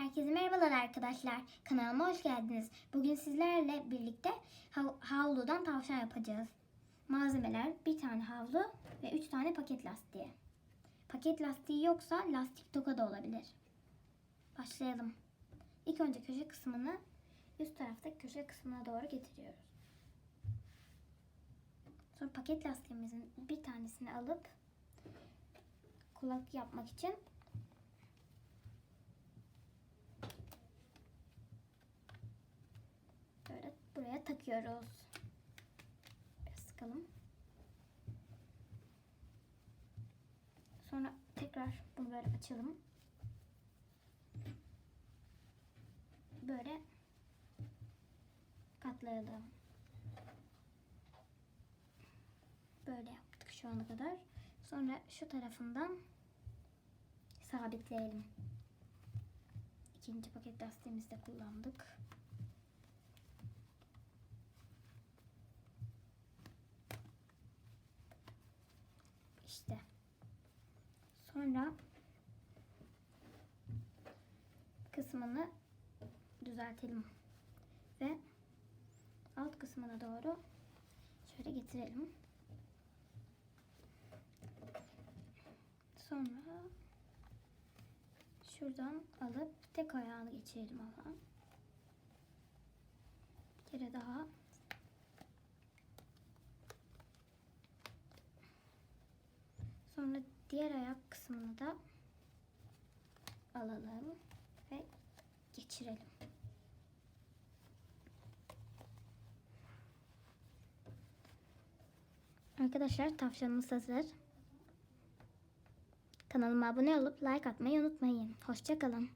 Herkese merhabalar arkadaşlar. Kanalıma hoş geldiniz. Bugün sizlerle birlikte hav- havludan tavşan yapacağız. Malzemeler bir tane havlu ve üç tane paket lastiği. Paket lastiği yoksa lastik toka da olabilir. Başlayalım. İlk önce köşe kısmını üst taraftaki köşe kısmına doğru getiriyoruz. Sonra paket lastiğimizin bir tanesini alıp kulak yapmak için takıyoruz. Biraz sıkalım. Sonra tekrar bunu böyle açalım. Böyle katlayalım. Böyle yaptık şu ana kadar. Sonra şu tarafından sabitleyelim. İkinci paket lastiğimizi de kullandık. İşte. Sonra kısmını düzeltelim. Ve alt kısmına doğru şöyle getirelim. Sonra şuradan alıp tek ayağını geçirelim ama. Bir kere daha Sonra diğer ayak kısmını da alalım ve geçirelim. Arkadaşlar tavşanımız hazır. Kanalıma abone olup like atmayı unutmayın. Hoşçakalın.